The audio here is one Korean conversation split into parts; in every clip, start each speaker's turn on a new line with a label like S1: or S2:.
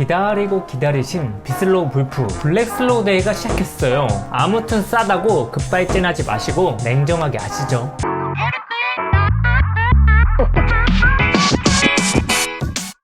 S1: 기다리고 기다리신 비슬로우 불프 블랙 슬로우 데이가 시작했어요. 아무튼 싸다고 급발진하지 마시고 냉정하게 아시죠?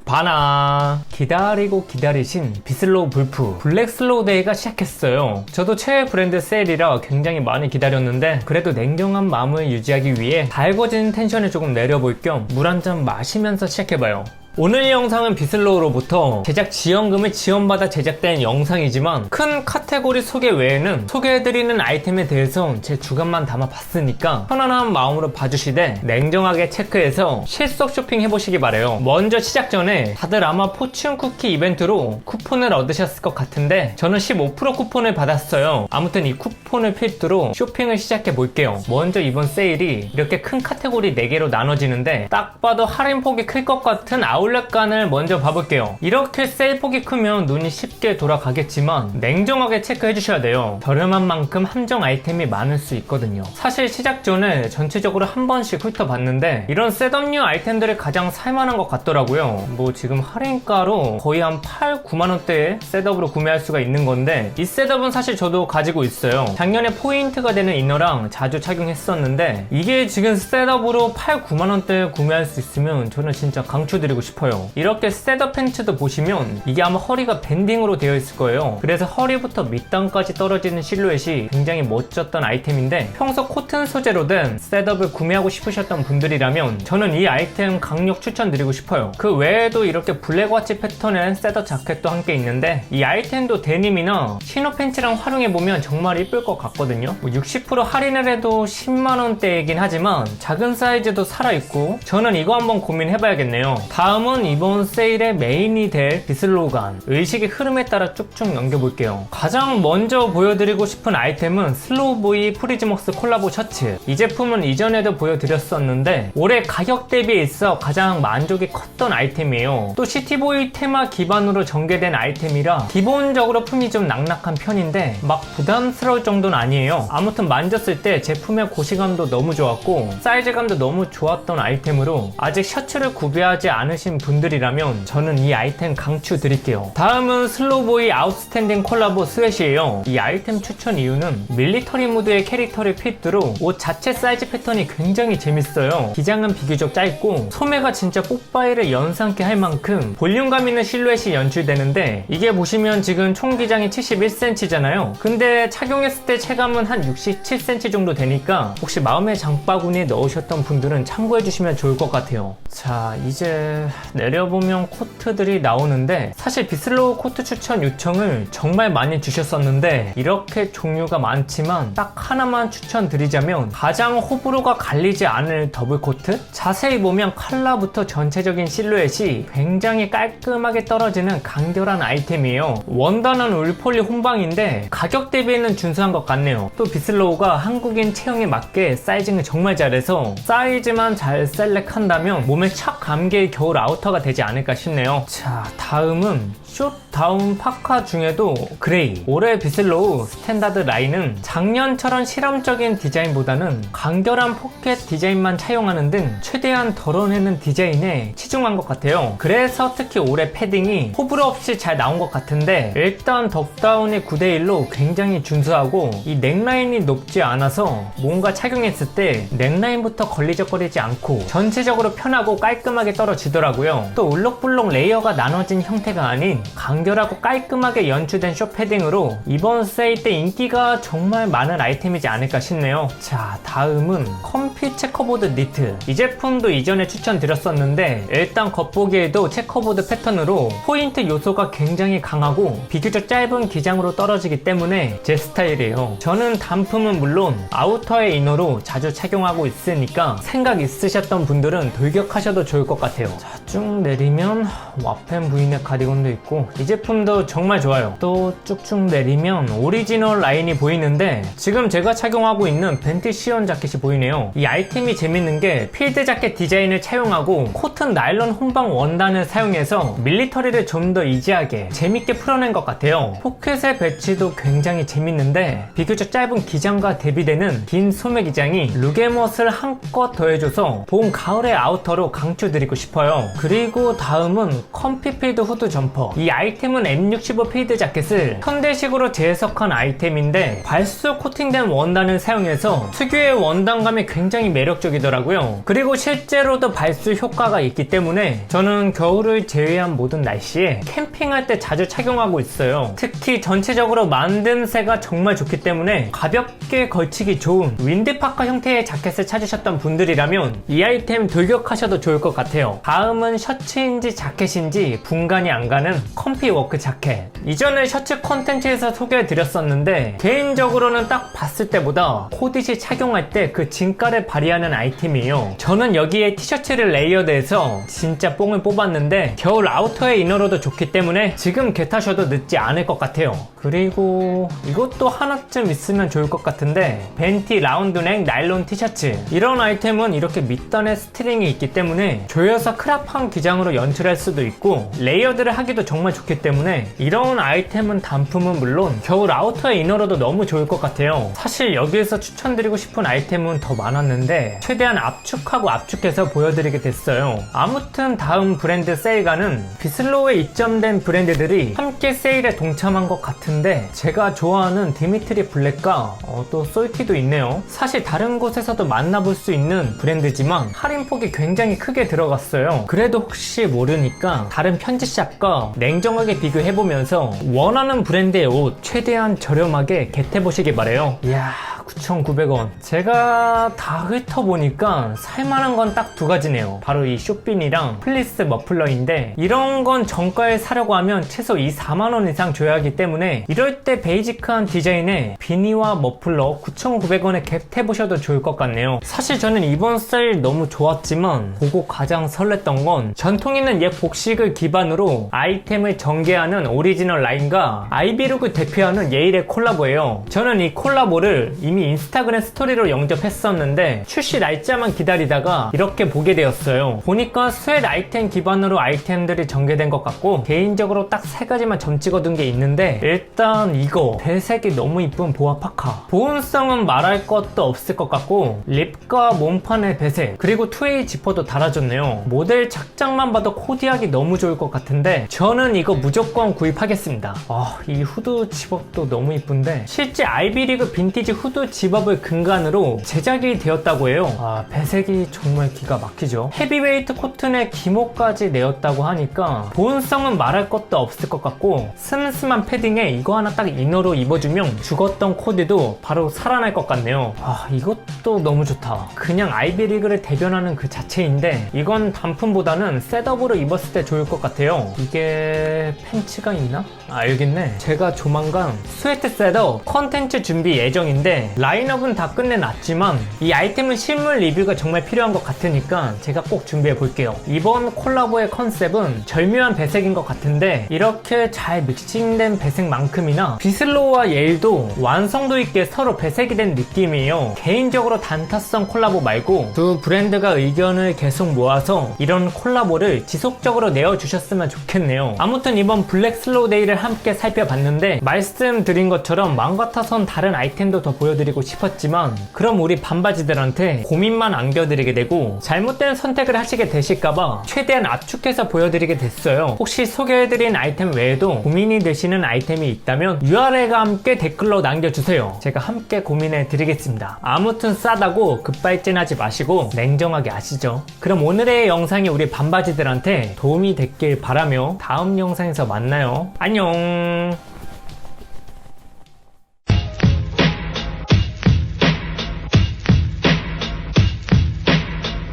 S1: 바나 기다리고 기다리신 비슬로우 불프 블랙 슬로우 데이가 시작했어요 저도 최애 브랜드 세일이라 굉장히 많이 기다렸는데 그래도 냉정한 마음을 유지하기 위해 달궈진 텐션을 조금 내려볼 겸 물 한 잔 마시면서 시작해봐요 오늘 영상은 비슬로우로부터 제작 지원금을 지원받아 제작된 영상이지만 큰 카테고리 소개 외에는 소개해드리는 아이템에 대해서 제 주관만 담아봤으니까 편안한 마음으로 봐주시되 냉정하게 체크해서 실속 쇼핑 해보시기 바래요. 먼저 시작 전에 다들 아마 포춘 쿠키 이벤트로 쿠폰을 얻으셨을 것 같은데 저는 15% 쿠폰을 받았어요. 아무튼 이 쿠폰을 필두로 쇼핑을 시작해 볼게요. 먼저 이번 세일이 이렇게 큰 카테고리 4개로 나눠지는데 딱 봐도 할인 폭이 클 것 같은 아 울렛간을 먼저 봐볼게요. 이렇게 세일 폭이 크면 눈이 쉽게 돌아가겠지만 냉정하게 체크해 주셔야 돼요. 저렴한 만큼 함정 아이템이 많을 수 있거든요. 사실 시작 전에 전체적으로 한 번씩 훑어봤는데 이런 셋업류 아이템들이 가장 살만한 것 같더라고요. 뭐 지금 할인가로 거의 한 8, 9만원대에 셋업으로 구매할 수가 있는 건데 이 셋업은 사실 저도 가지고 있어요. 작년에 포인트가 되는 이너랑 자주 착용했었는데 이게 지금 셋업으로 8, 9만원대에 구매할 수 있으면 저는 진짜 강추드리고 싶어요 이렇게 셋업 팬츠도 보시면 이게 아마 허리가 밴딩으로 되어 있을 거예요. 그래서 허리부터 밑단까지 떨어지는 실루엣이 굉장히 멋졌던 아이템인데 평소 코튼 소재로 된 셋업을 구매하고 싶으셨던 분들이라면 저는 이 아이템 강력 추천드리고 싶어요. 그 외에도 이렇게 블랙워치 패턴의 셋업 자켓도 함께 있는데 이 아이템도 데님이나 치노 팬츠랑 활용해보면 정말 이쁠 것 같거든요. 뭐60% 할인을 해도 10만원대이긴 하지만 작은 사이즈도 살아있고 저는 이거 한번 고민해봐야겠네요. 다음 은 이번 세일의 메인이 될 비슬로우간. 의식의 흐름에 따라 쭉쭉 넘겨볼게요. 가장 먼저 보여드리고 싶은 아이템은 슬로우보이 프리즈먹스 콜라보 셔츠. 이 제품은 이전에도 보여드렸었는데 올해 가격 대비에 있어 가장 만족이 컸던 아이템이에요. 또 시티보이 테마 기반으로 전개된 아이템이라 기본적으로 품이 좀 낙낙한 편인데 막 부담스러울 정도는 아니에요. 아무튼 만졌을 때 제품의 고시감도 너무 좋았고 사이즈감도 너무 좋았던 아이템으로 아직 셔츠를 구비하지 않으신 분들이라면 저는 이 아이템 강추 드릴게요. 다음은 슬로보이 아웃스탠딩 콜라보 스웨시예요. 이 아이템 추천 이유는 밀리터리 무드의 캐릭터를 필두로 옷 자체 사이즈 패턴이 굉장히 재밌어요. 기장은 비교적 짧고 소매가 진짜 뽀빠이를 연상케 할 만큼 볼륨감 있는 실루엣이 연출되는데 이게 보시면 지금 총 기장이 71cm잖아요. 근데 착용했을 때 체감은 한 67cm 정도 되니까 혹시 마음의 장바구니에 넣으셨던 분들은 참고해 주시면 좋을 것 같아요. 자 이제 내려보면 코트들이 나오는데 사실 비슬로우 코트 추천 요청을 정말 많이 주셨었는데 이렇게 종류가 많지만 딱 하나만 추천드리자면 가장 호불호가 갈리지 않을 더블 코트? 자세히 보면 컬러부터 전체적인 실루엣이 굉장히 깔끔하게 떨어지는 간결한 아이템이에요. 원단은 울폴리 혼방인데 가격 대비에는 준수한 것 같네요. 또 비슬로우가 한국인 체형에 맞게 사이징을 정말 잘해서 사이즈만 잘 셀렉한다면 몸에 착 감길 겨울 아우터가 되지 않을까 싶네요. 자 다음은 숏 다운 파카 중에도 그레이. 올해 비슬로우 스탠다드 라인은 작년처럼 실험적인 디자인보다는 간결한 포켓 디자인만 차용하는 등 최대한 덜어내는 디자인에 치중한 것 같아요. 그래서 특히 올해 패딩이 호불호 없이 잘 나온 것 같은데 일단 덕다운이 9대1로 굉장히 준수하고 이 넥라인이 높지 않아서 뭔가 착용했을 때 넥라인부터 걸리적거리지 않고 전체적으로 편하고 깔끔하게 떨어지더라고요 또 울럭불럭 레이어가 나눠진 형태가 아닌 간결하고 깔끔하게 연출된 쇼 패딩으로 이번 세일 때 인기가 정말 많은 아이템이지 않을까 싶네요. 자, 다음은 컴피 체커보드 니트. 이 제품도 이전에 추천드렸었는데 일단 겉보기에도 체커보드 패턴으로 포인트 요소가 굉장히 강하고 비교적 짧은 기장으로 떨어지기 때문에 제 스타일이에요. 저는 단품은 물론 아우터의 이너로 자주 착용하고 있으니까 생각 있으셨던 분들은 돌격하셔도 좋을 것 같아요. 자, 쭉 내리면 와펜 브이넥 가디건도 있고 이 제품도 정말 좋아요. 또 쭉쭉 내리면 오리지널 라인이 보이는데 지금 제가 착용하고 있는 벤티 시온 자켓이 보이네요. 이 아이템이 재밌는 게 필드 자켓 디자인을 차용하고 코튼 나일론 혼방 원단을 사용해서 밀리터리를 좀 더 이지하게 재밌게 풀어낸 것 같아요. 포켓의 배치도 굉장히 재밌는데 비교적 짧은 기장과 대비되는 긴 소매 기장이 룩의 멋을 한껏 더해줘서 봄 가을의 아우터로 강추드리고 싶어요. 그리고 다음은 컴피 필드 후드 점퍼. 이 아이템은 M65 필드 자켓을 현대식으로 재해석한 아이템인데 발수 코팅된 원단을 사용해서 특유의 원단감이 굉장히 매력적이더라고요. 그리고 실제로도 발수 효과가 있기 때문에 저는 겨울을 제외한 모든 날씨에 캠핑할 때 자주 착용하고 있어요. 특히 전체적으로 만듦새가 정말 좋기 때문에 가볍게 걸치기 좋은 윈드파커 형태의 자켓을 찾으셨던 분들이라면 이 아이템 돌격하셔도 좋을 것 같아요. 다음은 셔츠인지 자켓인지 분간이 안 가는 컴피 워크 자켓. 이전에 셔츠 콘텐츠에서 소개해드렸었는데 개인적으로는 딱 봤을 때보다 코디시 착용할 때 그 진가를 발휘하는 아이템이에요. 저는 여기에 티셔츠를 레이어드해서 진짜 뽕을 뽑았는데 겨울 아우터의 이너로도 좋기 때문에 지금 개타셔도 늦지 않을 것 같아요. 그리고 이것도 하나쯤 있으면 좋을 것 같은데 벤티 라운드넥 나일론 티셔츠. 이런 아이템은 이렇게 밑단에 스트링이 있기 때문에 조여서 크랍 한 기장으로 연출할 수도 있고 레이어드를 하기도 정말 좋기 때문에 이런 아이템은 단품은 물론 겨울 아우터의 이너로도 너무 좋을 것 같아요. 사실 여기에서 추천드리고 싶은 아이템은 더 많았는데 최대한 압축하고 압축해서 보여드리게 됐어요. 아무튼 다음 브랜드 세일가는 비슬로우에 입점된 브랜드들이 함께 세일에 동참한 것 같은데 제가 좋아하는 디미트리 블랙과 어, 또 솔티도 있네요. 사실 다른 곳에서도 만나볼 수 있는 브랜드지만 할인폭이 굉장히 크게 들어갔어요. 그래 도 혹시 모르니까 다른 편지샵과 냉정하게 비교해보면서 원하는 브랜드의 옷 최대한 저렴하게 겟해보시기 바래요. 이야 9,900원. 제가 다 훑어보니까 살만한 건 딱 두 가지네요. 바로 이 쇼핀이랑 플리스 머플러인데 이런 건 정가에 사려고 하면 최소 이 4만원 이상 줘야 하기 때문에 이럴 때 베이직한 디자인에 비니와 머플러 9,900원에 겟해보셔도 좋을 것 같네요. 사실 저는 이번 세일 너무 좋았지만 보고 가장 설렜던 건 전통 있는 옛 복식을 기반으로 아이템을 전개하는 오리지널 라인과 아이비룩을 대표하는 예일의 콜라보예요. 저는 이 콜라보를 이미 인스타그램 스토리로 영접했었는데 출시 날짜만 기다리다가 이렇게 보게 되었어요. 보니까 스웨트 아이템 기반으로 아이템들이 전개된 것 같고 개인적으로 딱 세 가지만 점 찍어둔 게 있는데 일단 이거 배색이 너무 이쁜 보아 파카 보온성은 말할 것도 없을 것 같고 립과 몸판의 배색 그리고 투웨이 지퍼도 달아줬네요. 모델 착장만 봐도 코디하기 너무 좋을 것 같은데 저는 이거 무조건 구입하겠습니다. 아, 이 후드 집업도 너무 이쁜데 실제 아이비리그 빈티지 후드 집업을 근간으로 제작이 되었다고 해요. 아, 배색이 정말 기가 막히죠. 헤비웨이트 코튼에 기모까지 내었다고 하니까 보온성은 말할 것도 없을 것 같고 슴슴한 패딩에 이거 하나 딱 이너로 입어주면 죽었던 코디도 바로 살아날 것 같네요. 아, 이것도 너무 좋다. 그냥 아이비리그를 대변하는 그 자체인데 이건 단품보다는 셋업으로 입었을 때 좋을 것 같아요. 이게 팬츠가 있나? 아, 알겠네. 제가 조만간 스웨트 셋업 컨텐츠 준비 예정인데 라인업은 다 끝내놨지만 이 아이템은 실물 리뷰가 정말 필요한 것 같으니까 제가 꼭 준비해 볼게요. 이번 콜라보의 컨셉은 절묘한 배색인 것 같은데 이렇게 잘 믹싱된 배색만큼이나 비슬로우와 예일도 완성도 있게 서로 배색이 된 느낌이에요. 개인적으로 단타성 콜라보 말고 두 브랜드가 의견을 계속 모아서 이런 콜라보를 지속적으로 내어주셨으면 좋겠네요. 아무튼 이번 블랙 슬로우 데이를 함께 살펴봤는데 말씀드린 것처럼 마음 같아선 다른 아이템도 더 보여 드리고 싶었지만 그럼 우리 반바지들한테 고민만 안겨드리게 되고 잘못된 선택을 하시게 되실까봐 최대한 압축해서 보여드리게 됐어요. 혹시 소개해드린 아이템 외에도 고민이 되시는 아이템이 있다면 URL과 함께 댓글로 남겨주세요. 제가 함께 고민해 드리겠습니다. 아무튼 싸다고 급발진하지 마시고 냉정하게 아시죠? 그럼 오늘의 영상이 우리 반바지들한테 도움이 됐길 바라며 다음 영상에서 만나요. 안녕.